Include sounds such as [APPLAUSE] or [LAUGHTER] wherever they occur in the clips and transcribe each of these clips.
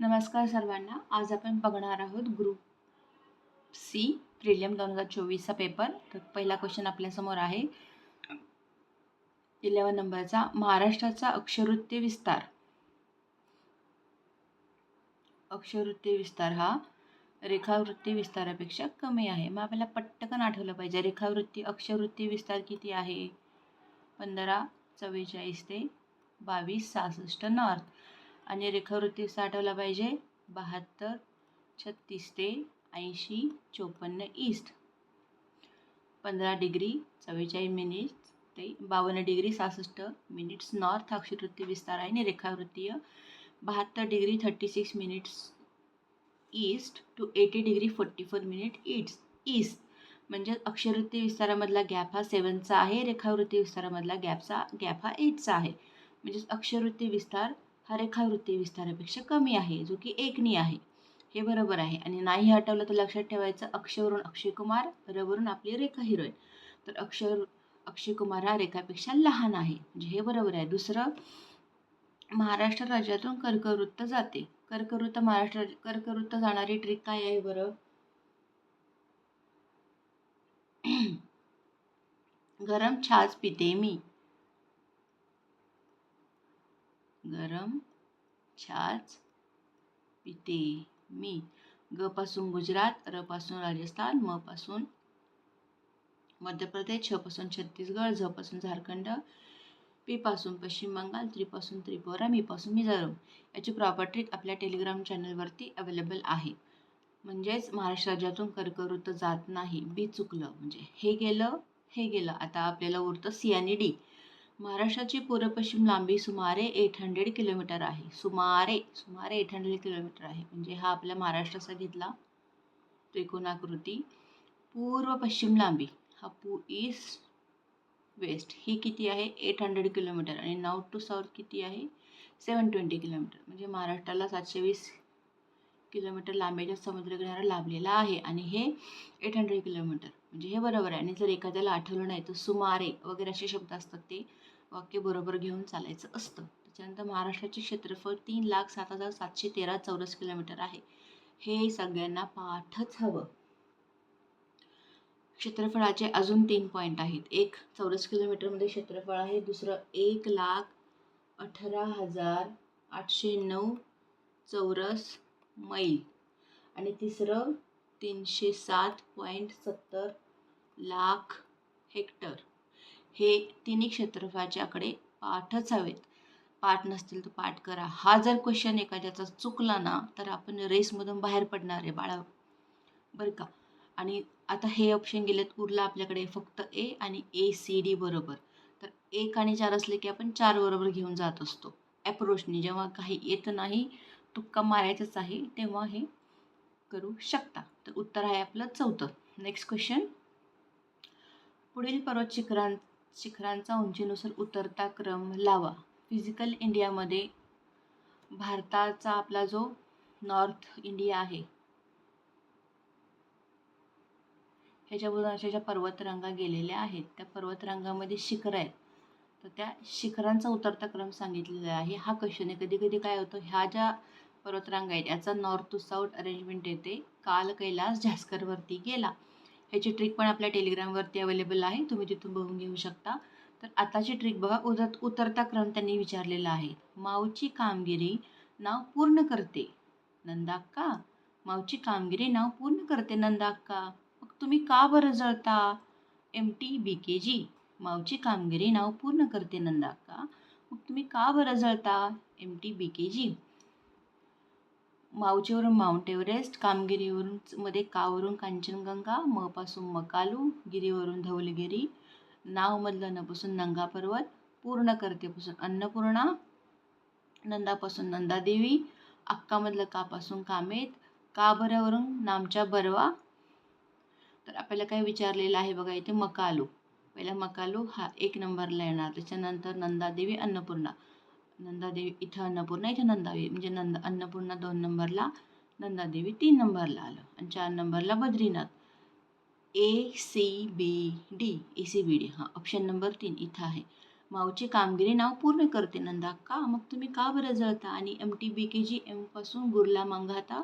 नमस्कार सर्वांना. आज आपण बघणार आहोत ग्रुप सी प्रिलियम दोन हजार चोवीसचा पेपर तर पहिला क्वेश्चन आपल्यासमोर आहे. इलेवन नंबरचा महाराष्ट्राचा अक्षरवृत्ती विस्तार. अक्षरवृत्ती विस्तार हा रेखावृत्ती विस्तारापेक्षा कमी आहे. मग आपल्याला पटकन आठवलं पाहिजे. रेखावृत्ती अक्षरवृत्ती विस्तार किती आहे? पंधरा चव्वेचाळीस ते बावीस सहासष्ट नॉर्थ आणि रेखावृत्ती साठवला आठवला पाहिजे. बहात्तर छत्तीस ते ऐंशी चोपन्न ईस्ट. पंधरा डिग्री चव्वेचाळीस मिनिट्स ते बावन्न डिग्री सहासष्ट मिनिट्स नॉर्थ अक्षरवृत्ती विस्तार आहे आणि रेखावृत्तीय बहात्तर degree thirty six minutes east to eighty degree forty four minute its east. म्हणजे अक्षरवृत्ती विस्तारामधला गॅप हा सेवनचा आहे रेखावृत्ती विस्तारामधला गॅपचा गॅप हा एटचा आहे. म्हणजेच अक्षरवृत्ती विस्तार हा रेखावृत्ती विस्तारापेक्षा कमी आहे जो की एकनी आहे. हे बरोबर आहे. आणि नाही हटवलं तर लक्षात ठेवायचं अक्षवरून अक्षय कुमार रवरून आपली रेखा हिरोईन. तर अक्षर अक्षय कुमार हा रेखापेक्षा लहान आहे. म्हणजे हे बरोबर आहे. दुसरं महाराष्ट्र राज्यातून कर्कवृत्त जाते. कर्कवृत्त महाराष्ट्र कर्कवृत्त जाणारी ट्रिक काय आहे बरं? [CLEARS THROAT] गरम छाज पिते मी. गरम छाच पिते मी. ग पासून गुजरात र पासून राजस्थान म पासून मध्य प्रदेश छ पासून छत्तीसगड झ पासून झारखंड पी पासून पश्चिम बंगाल त्रिपासून त्रिपुरा मी पासून मिझोरम. याची प्रॉपर्टी आपल्या टेलिग्राम चॅनलवरती अवेलेबल आहे. म्हणजेच महाराष्ट्र राज्यातून कर्कवृत्त जात नाही. बी चुकलं. म्हणजे हे गेलं हे गेलं. आता आपल्याला उरतं सी आणि डी महाराष्ट्राची पूर्व पश्चिम लांबी सुमारे एट हंड्रेड किलोमीटर आहे. सुमारे सुमारे एट हंड्रेड किलोमीटर आहे. म्हणजे हा आपल्या महाराष्ट्राचा घेतला त्रिकोणाकृती पूर्व पश्चिम लांबी हा पू ईस्ट वेस्ट ही किती आहे? एट हंड्रेड किलोमीटर आणि नॉर्थ टू साऊथ किती आहे? सेवन ट्वेंटी किलोमीटर म्हणजे महाराष्ट्राला सातशे वीस किलोमीटर लांबीचा समुद्रकिनारा लाभलेला आहे. आणि हे एट हंड्रेड किलोमीटर म्हणजे हे बरोबर आहे. आणि जर एखाद्याला आठवलं नाही तर सुमारे वगैरे असे शब्द असतात ते. वाक्य बरोबर घेऊन चालायचं असतं. त्याच्यानंतर महाराष्ट्राचे क्षेत्रफळ तीन लाख सात हजार सातशे तेरा चौरस किलोमीटर आहे. हे सगळ्यांना पाठच हवं. क्षेत्रफळाचे अजून तीन पॉईंट आहेत. एक चौरस किलोमीटरमध्ये क्षेत्रफळ आहे. दुसरं एक लाख अठरा हजार आठशे नऊ चौरस मैल. आणि तिसरं तीनशे सात पॉईंट सत्तर लाख हेक्टर. हे तिन्ही क्षेत्रफळाच्याकडे पाठच हवेत. पाठ नसतील तर पाठ करा. हा जर क्वेश्चन एखाद्याचा चुकला ना तर आपण रेसमधून बाहेर पडणार आहे बाळा. बरं का? आणि आता हे ऑप्शन गेलेत उरला आपल्याकडे फक्त ए आणि ए सी डी बरोबर. तर एक आणि चार असले की आपण चार बरोबर घेऊन जात असतो. ॲप्रोचनी जेव्हा काही येत नाही तुक्का मारायचंच आहे तेव्हा हे करू शकता. तर उत्तर आहे आपलं चौथं. नेक्स्ट क्वेश्चन पुढील पर्वत शिखरां शिखरांचा उंचीनुसार उतरता क्रम लावा. फिजिकल इंडियामध्ये भारताचा आपला जो नॉर्थ इंडिया आहे ह्याच्याबरोबर अशा ज्या पर्वतरांगा गेलेल्या आहेत त्या पर्वतरांगामध्ये शिखर आहेत. तर त्या शिखरांचा उतरता क्रम सांगितलेला आहे. हा क्वेश्चन आहे. कधी कधी काय होतं ह्या ज्या पर्वतरांगा आहेत याचा नॉर्थ टू साऊथ अरेंजमेंट येते. काल कैलास झास्करवरती गेला. याची ट्रिक पण आपल्या टेलिग्रामवरती अवेलेबल आहे. तुम्ही तिथून बघून घेऊ शकता. तर आताची ट्रिक बघा. उदत उतरता क्रम त्यांनी विचारलेला आहे. माऊची कामगिरी नाव पूर्ण करते. नंदाक्का? माऊची कामगिरी नाव पूर्ण करते नंदाक्का. मग तुम्ही का बरं जळता? एम टी बी के जी माऊची कामगिरी नाव पूर्ण करते नंदाक्का. मग तुम्ही का बरं जळता? M T B K G माऊचीवरून Mount Everest कामगिरीवरून मध्ये कावरून कांचनगंगा मपासून मकालू गिरीवरून धवलगिरी नावमधलं नपासून नंगा पर्वत पूर्ण करतेपासून अन्नपूर्णा नंदापासून नंदादेवी अक्कामधलं कापासून कामेत काबऱ्यावरून नामच्या बरवा. तर आपल्याला काय विचारलेलं आहे बघा इथे मकालू. पहिला मकालू हा एक नंबरला येणार त्याच्यानंतर नंदादेवी अन्नपूर्णा. नंदादेवी इथं अन्नपूर्णा इथं नंदादेवी म्हणजे नंद अन्नपूर्णा दोन नंबरला नंदादेवी तीन नंबरला आलं. आणि चार नंबरला Badrinath. A C B D A C B D हां ऑप्शन नंबर तीन इथं आहे. माऊची कामगिरी नाव पूर्ण करते नंदा. का? मग तुम्ही का बरं जळता? आणि M T B K G एमपासून Gurla Mandhata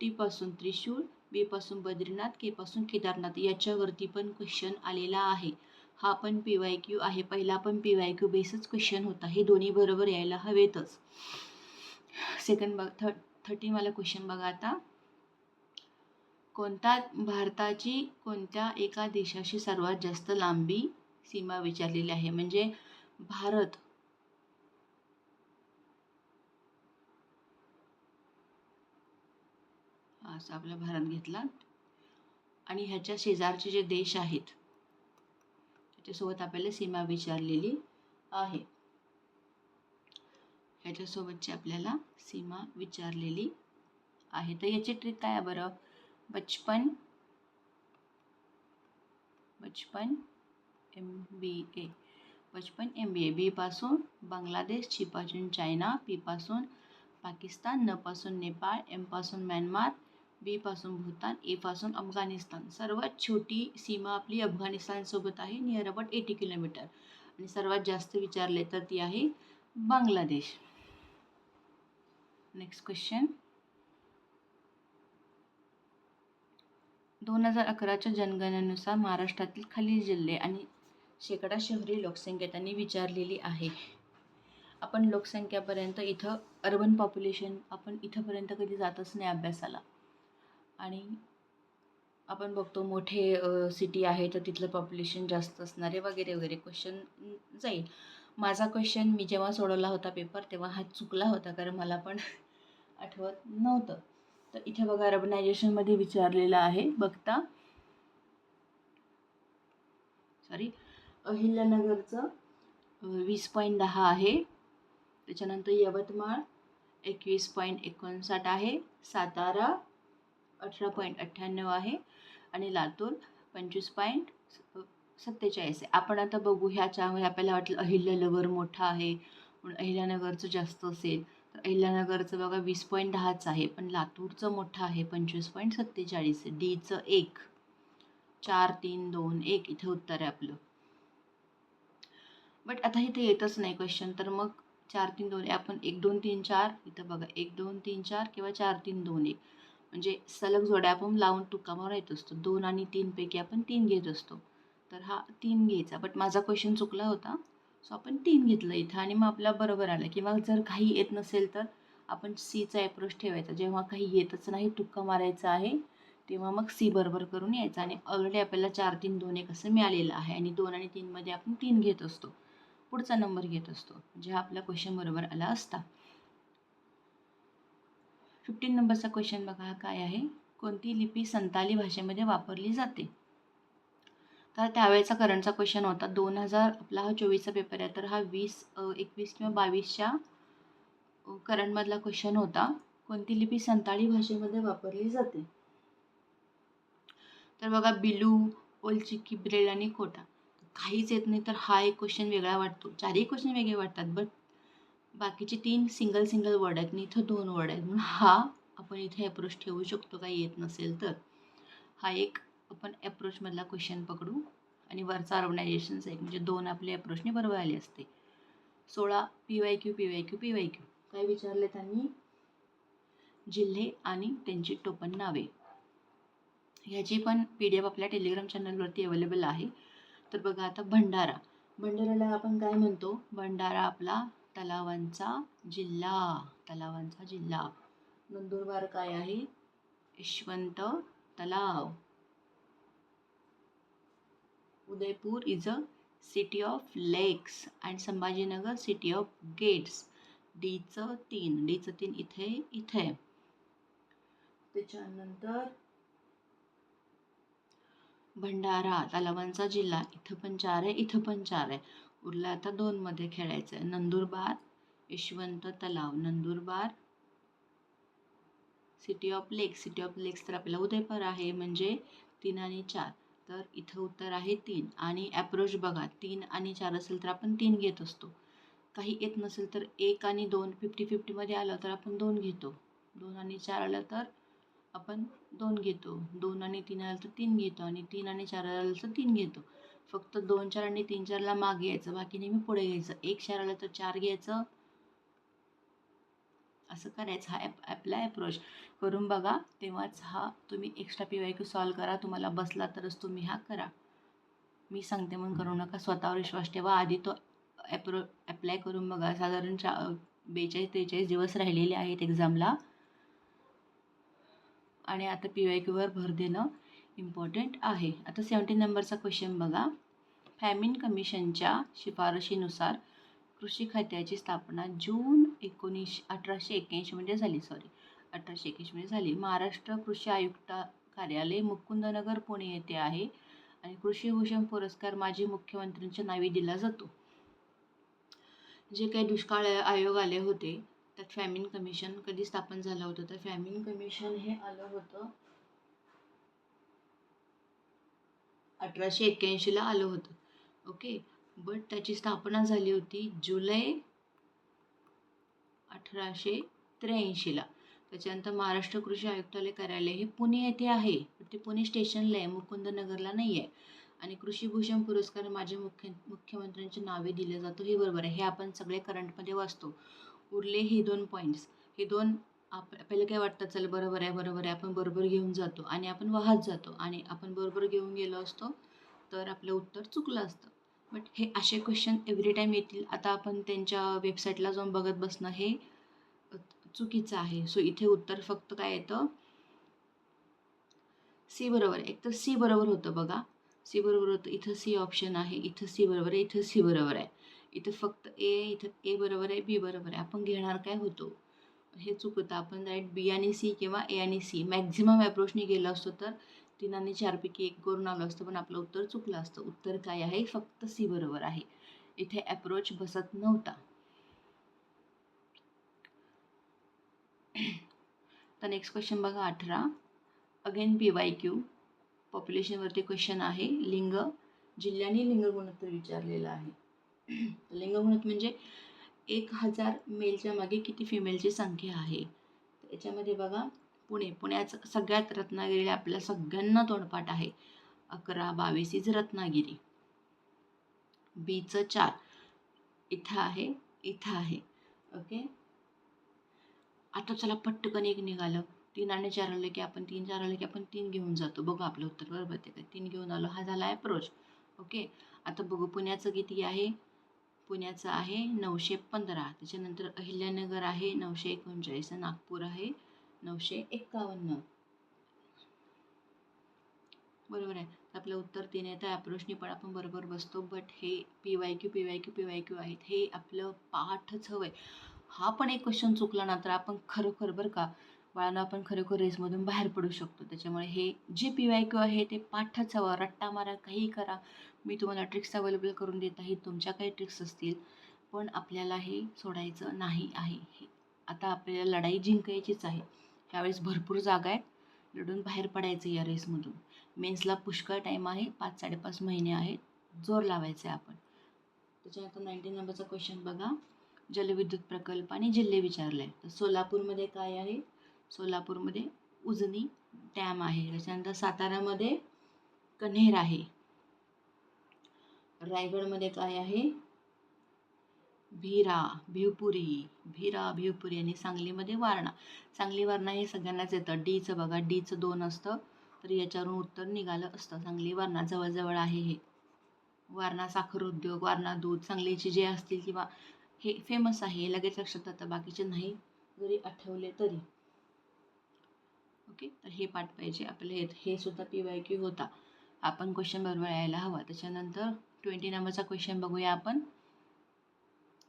टीपासून त्रिशूळ बीपासून बद्रीनाथ केपासून केदारनाथ. याच्यावरती पण क्वेश्चन आलेला आहे. हा पण पी वाय क्यू आहे. पहिला पण पी वाय क्यू बेसच क्वेश्चन होता. हे दोन्ही बरोबर यायला हवेतच. सेकंड बघ थर्ड थर्टी मला क्वेश्चन बघा आता. कोणता भारताची कोणत्या एका देशाशी सर्वात जास्त लांबी सीमा विचारलेली आहे? म्हणजे भारत. असा आपला भारत घेतला. आणि ह्याच्या शेजारचे जे देश आहेत. त्याच्यासोबत आपल्याला सीमा विचारलेली आहे. ह्याच्यासोबतची आपल्याला सीमा विचारलेली आहे. तर याची ट्रिक काय आहे बरं? बचपन बचपन एम बी ए बचपन एम बी ए बीपासून बांगलादेश चीपासून चायना पीपासून पाकिस्तान नपासून नेपाळ एमपासून म्यानमार बीपासून भूतान एपासून अफगाणिस्तान. सर्वात छोटी सीमा आपली अफगाणिस्तानसोबत आहे नियर अबाउट एटी किलोमीटर आणि सर्वात जास्त विचारले तर ती आहे बांगलादेश. नेक्स्ट क्वेश्चन दोन हजार अकराच्या जनगणनेनुसार महाराष्ट्रातील खालील जिल्हे आणि शेकडा शहरी लोकसंख्या त्यांनी विचारलेली आहे. आपण लोकसंख्यापर्यंत इथं अर्बन पॉप्युलेशन आपण इथंपर्यंत कधी जातच नाही अभ्यासाला. आणि आपण बघतो मोठे सिटी आहे तर तिथलं पॉप्युलेशन जास्त असणारे वगैरे वगैरे क्वेश्चन जाईल. माझा क्वेश्चन मी जेव्हा सोडवला होता पेपर तेव्हा हा चुकला होता कारण मला पण [LAUGHS] आठवत नव्हतं. तर इथे बघा अर्बनायझेशनमध्ये विचारलेलं आहे बघता. सॉरी अहिल्यानगरचं वीस पॉईंट दहा आहे. त्याच्यानंतर यवतमाळ एकवीस पॉईंट एकोणसाठ आहे. सातारा अठरा पॉईंट अठ्ठ्याण्णव आहे आणि लातूर पंचवीस पॉईंट सत्तेचाळीस आहे. आपण आता बघू ह्याच्यामध्ये आपल्याला वाटलं अहिल्यानगर मोठा आहे म्हणून अहिल्यानगरचं जास्त असेल तर अहिल्यानगरचं बघा वीस पॉईंट दहाच आहे पण लातूरचं मोठं आहे पंचवीस पॉईंट सत्तेचाळीस आहे. डीचं एक चार तीन दोन एक इथे उत्तर आहे आपलं. बट आता इथे येतच नाही क्वेश्चन तर मग चार तीन दोन आपण एक दोन तीन चार इथं बघा एक दोन तीन चार किंवा चार तीन दोन एक. म्हणजे सलग जोड्या आपण लावून तुकामावर येत असतो. दोन आणि तीनपैकी आपण तीन घेत असतो. तर हा तीन घ्यायचा. बट माझा क्वेश्चन चुकला होता. सो आपण तीन घेतलं इथं आणि मग आपला बरोबर आलं. किंवा जर काही येत नसेल तर आपण सीचा अप्रोच ठेवायचा. जेव्हा काही येतच नाही तुक्का मारायचा आहे तेव्हा मग सी बरोबर करून यायचा. आणि ऑलरेडी आपल्याला चार तीन दोन एक असं मिळालेलं आहे. आणि दोन आणि तीनमध्ये आपण तीन घेत असतो. पुढचा नंबर घेत असतो. म्हणजे हा आपला क्वेश्चन बरोबर आला असता. फिफ्टीन नंबरचा क्वेश्चन बघा काय आहे? कोणती लिपी संताली भाषेमध्ये वापरली जाते? तर त्यावेळेचा करंटचा क्वेश्चन होता. दोन हजार आपला हा चोवीसचा पेपर आहे. तर हा वीस एकवीस किंवा बावीसच्या करंटमधला क्वेश्चन होता. कोणती लिपी संताळी भाषेमध्ये वापरली जाते? तर बघा बिलू ओलचिकी ब्रेल आणि कोटा. काहीच येत नाही तर हा एक क्वेश्चन वेगळा वाटतो. चारही क्वेश्चन वेगळे वाटतात बट बाकीचे तीन सिंगल सिंगल वर्ड आहेत आणि इथं दोन वर्ड आहेत. म्हणून हा आपण इथे अप्रोच ठेवू शकतो काही येत नसेल तर. हा एक आपण अप्रोचमधला क्वेश्चन पकडू आणि वरचा ऑर्गनायझेशनचा एक म्हणजे दोन आपले अप्रोचने बरोबर आले असते. सोळा P Y Q P Y Q P Y Q काय विचारले त्यांनी? जिल्हे आणि त्यांची टोपण नावे. ह्याची पण पी डी एफ आपल्या टेलिग्राम चॅनलवरती अवेलेबल आहे. तर बघा आता भंडारा. भंडाऱ्याला आपण काय म्हणतो? भंडारा आपला तलावांचा जिल्हा तलावांचा जिल्हा. नंदुरबार काय आहे? यशवंत तलाव. Udaipur is a city of lakes and Sambhajinagar city of gates डीचं तीन डीचं तीन इथे इथे. त्याच्यानंतर भंडारा तलावांचा जिल्हा. इथं पण चार आहे इथं पण चार आहे. उरला आता दोनमध्ये खेळायचं आहे नंदुरबार यशवंत तलाव. Nandurbar city of lakes city of lakes तर आपल्याला उदयपर आहे म्हणजे तीन आणि चार. तर इथं उत्तर आहे तीन आणि ॲप्रोच बघा. तीन आणि चार असेल तर आपण तीन घेत असतो. काही येत नसेल तर एक आणि दोन फिफ्टी फिफ्टीमध्ये आलं तर आपण दोन घेतो. दोन आणि चार आलं तर आपण दोन घेतो. दोन आणि तीन आलं तर तीन घेतो आणि तीन आणि चार आलं तर तीन घेतो. फक्त दोन चार आणि तीन चारला मागे यायचं बाकी नेहमी पुढे घ्यायचं. एक चार आलं तर चार घ्यायचं. असं करायचं. हा ॲप ॲपला अप्रोच करून बघा तेव्हाच हा तुम्ही extra P Y Q solve करा. तुम्हाला बसला तरच तुम्ही हा करा. मी सांगते म्हणून करू नका. स्वतःवर विश्वास ठेवा. आधी तो ॲप्रो ॲप्लाय करून बघा. साधारण चा बेचाळीस त्रेचाळीस दिवस राहिलेले आहेत एक्झामला आणि आता पी वाय क्यूवर भर देणं. इम्पॉर्टंट आहे. आता सेवन्टीन नंबरचा क्वेश्चन बघा. फॅमिन कमिशनच्या शिफारशीनुसार कृषी खात्याची स्थापना जून एकोणीस अठराशे एक्क्याऐंशीमध्ये झाली सॉरी अठराशे एक्क्याऐंशीमध्ये झाली. महाराष्ट्र कृषी आयुक्त कार्यालय मुकुंदनगर पुणे येथे आहे. आणि कृषीभूषण पुरस्कार माजी मुख्यमंत्र्यांच्या नावे दिला जातो. जे काही दुष्काळ आयोग आले होते त्यात फॅमिन कमिशन कधी स्थापन झालं होतं? तर फॅमिन कमिशन हे आलं होतं अठराशे एक्क्याऐंशीला आलं होतं. ओके? बट त्याची स्थापना झाली होती जुलै अठराशे त्र्याऐंशीला त्याच्यानंतर महाराष्ट्र कृषी आयुक्तालय कार्यालय हे पुणे येथे आहे. पण ते पुणे स्टेशनला आहे. मुकुंदनगरला नाही आहे आणि कृषीभूषण पुरस्कार माझ्या मुख्य मुख्यमंत्र्यांची नावे दिले जातो. हे बरोबर आहे. हे आपण सगळे करंटमध्ये वाचतो. उरले हे दोन पॉईंट्स हे दोन आप आपल्याला काय वाटतं चल बरोबर आहे बरोबर आहे आपण बरोबर घेऊन जातो आणि आपण वाहत जातो आणि आपण बरोबर घेऊन गेलो असतो तर आपलं उत्तर चुकलं असतं. बट हे असे क्वेश्चन एव्हरी टाईम येतील. आता आपण त्यांच्या वेबसाईटला जाऊन बघत बसणं हे चुकीचं आहे. सो इथे उत्तर फक्त काय येतं? सी बरोबर आहे. एक तर सी बरोबर होतं बघा. सी बरोबर होतं. इथं सी ऑप्शन आहे. इथं सी बरोबर आहे. इथं सी बरोबर आहे. इथं फक्त ए इथं ए बरोबर आहे बी बरोबर आहे. आपण घेणार काय होतो? हे चुकतं आपण राईट बी आणि सी किंवा ए आणि सी मॅक्झिमम अप्रोचने गेलो असतो तर तीन आणि चारपैकी एक करून आलो असतो. पण आपलं उत्तर चुकलं असतं. उत्तर काय आहे? फक्त सी बरोबर आहे. इथे अप्रोच बसत नव्हता. [CLEARS THROAT] तर नेक्स्ट क्वेश्चन बघा अठरा. अगेन पी वाय क्यू पॉप्युलेशनवरती क्वेश्चन आहे. लिंग. जिल्ह्याने लिंग गुणोत्तर विचारलेलं आहे. [CLEARS THROAT] लिंग गुणोत्तर म्हणजे एक हजार मेलच्या मागे किती फिमेलची संख्या आहे? याच्यामध्ये बघा पुणे. पुण्याचं सगळ्यात रत्नागिरीला आपल्या सगळ्यांना तोंडपाठ आहे. अकरा बावीस इज रत्नागिरी. बीचं चार. इथं आहे इथं आहे. ओके आता चला पटकन एक निघालं. तीन आणि चार आलं की आपण तीन चार आलं की आपण तीन घेऊन जातो. बघू आपलं उत्तर बरोबर ते तीन घेऊन आलो. हा झाला अप्रोच ओके आता बघू पुण्याचं किती आहे? पुण्याचं आहे नऊशे पंधरा. त्याच्यानंतर अहिल्यानगर आहे नऊशे एकोणचाळीस. नागपूर आहे नऊशे एक्कावन्न बरोबर आहे. आपलं उत्तर तीन येतं. अप्रोचनी पण आपण बरोबर बसतो. बट हे P Y Q P Y Q P Y Q आहेत. हे आपलं पाठच हवं आहे हा पण एक क्वेश्चन चुकला ना तर आपण खरोखर बरं का बाळांना आपण खरोखर रेसमधून बाहेर पडू शकतो. त्याच्यामुळे हे जे पी वाय क्यू आहे ते पाठच हवं रट्टा मारा काही करा. मी तुम्हाला ट्रिक्स अवेलेबल करून देत आहे. तुमच्या काही ट्रिक्स असतील पण आपल्याला हे सोडायचं नाही आहे. हे आता आपल्याला लढाई जिंकायचीच आहे. ह्यावेळेस भरपूर जागा आहेत. लढून बाहेर पडायचं या रेसमधून मेन्सला पुष्कळ टाईम आहे. पाच साडेपाच महिने आहेत. जोर लावायचा आहे आपण. त्याच्यानंतर नाईन्टीन नंबरचा क्वेश्चन बघा. जलविद्युत प्रकल्प आणि जिल्हे विचारले आहे तर सोलापूरमध्ये काय आहे? सोलापूरमध्ये उजनी डॅम आहे. त्याच्यानंतर साताऱ्यामध्ये कन्हेर आहे. रायगडमध्ये काय आहे? भिरा भिवपुरी भिरा भिवपुरी आणि सांगलीमध्ये वारणा. सांगली वारणा हे सगळ्यांनाच येतं. डीचं बघा डीचं दोन असतं तर याच्यावरून उत्तर निघालं असतं. सांगली वारणा जवळजवळ आहे हे. वारणा साखर उद्योग वारणा दूध सांगलीचे जे असतील किंवा हे फेमस आहे लगेच लक्षात येतं. बाकीचे नाही जरी आठवले तरी. ओके? तर हे पाठ पाहिजे. आपले हे हे सुद्धा पी वाय क्यू होता. आपण क्वेश्चन बरोबर यायला हवा. त्याच्यानंतर ट्वेंटी नंबरचा क्वेश्चन बघूया आपण.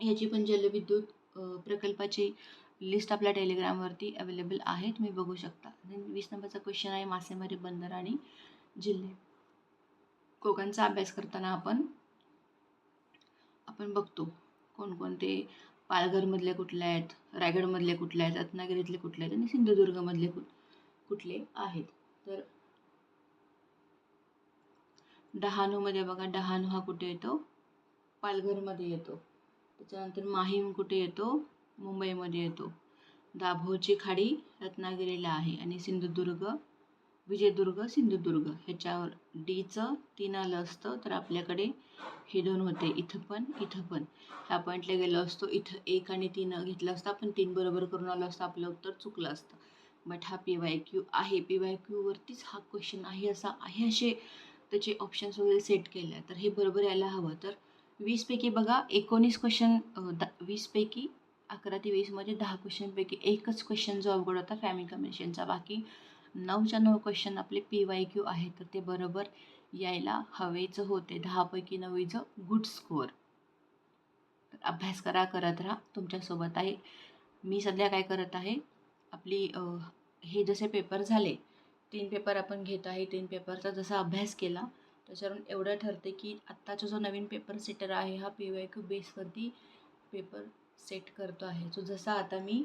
याची पण जलविद्युत प्रकल्पाची लिस्ट आपल्या टेलिग्रामवरती अवेलेबल आहे तुम्ही बघू शकता. वीस नंबरचा क्वेश्चन आहे मासेमारी बंदर आणि जिल्हे. कोकणचा अभ्यास करताना आपण आपण बघतो कोणकोणते पालघरमधले कुठले आहेत रायगडमधले कुठले आहेत रत्नागिरीतले कुठले आहेत आणि सिंधुदुर्गमधले कुठ कुठले आहेत? तर डहाणूमध्ये बघा डहाणू हा कुठे येतो? पालघरमध्ये येतो. त्याच्यानंतर माहीम कुठे येतो? मुंबईमध्ये येतो. दाभोची खाडी रत्नागिरीला आहे आणि सिंधुदुर्ग विजयदुर्ग सिंधुदुर्ग. ह्याच्यावर डीचं तीन आलं असतं तर आपल्याकडे हे दोन होते. इथं पण इथं पण. ह्या पॉईंटला गेलो असतो. इथं एक आणि तीन घेतलं असतं. आपण तीन बरोबर करून आलो असतं. आपलं उत्तर चुकलं असतं. बट हा पी वाय क्यू आहे पी वाय क्यूवरतीच हा क्वेश्चन आहे असा आहे असे त्याचे ऑप्शन्स वगैरे सेट केले आहे तर हे बरोबर यायला हवं. तर वीसपैकी बघा एकोणीस क्वेश्चन द वीसपैकी अकरा ते वीसमध्ये म्हणजे दहा क्वेश्चनपैकी एकच क्वेश्चन जो अवघड होता फॅमिली कमिशनचा बाकी नऊच्या नऊ क्वेश्चन आपले पी वाय क्यू आहे तर ते बरोबर यायला हवेचं होते. दहापैकी नववीचं गुड स्कोअर तर अभ्यास करा करत राहा. तुमच्यासोबत आहे. मी सध्या काय करत आहे आपली हे जसे पेपर झाले तीन पेपर आपण घेत आहे तीन पेपरचा जसा अभ्यास केला त्याच्यावरून एवढं ठरते की आत्ताचा जो नवीन पेपर सेटर आहे हा पी वाय क्यू बेसवरती पेपर सेट करतो आहे. जो जसा आता मी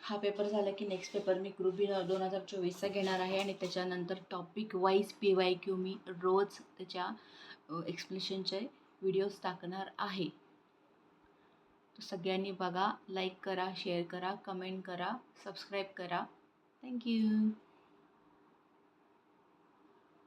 हा पेपर झाला की नेक्स्ट पेपर मी ग्रुप बी दोन हजार चोवीसचा घेणार आहे आणि त्याच्यानंतर topic wise P Y Q मी रोज त्याच्या एक्सप्लेशनचे व्हिडिओज टाकणार आहे. तर सगळ्यांनी बघा लाईक करा शेअर करा कमेंट करा सबस्क्राईब करा. थँक्यू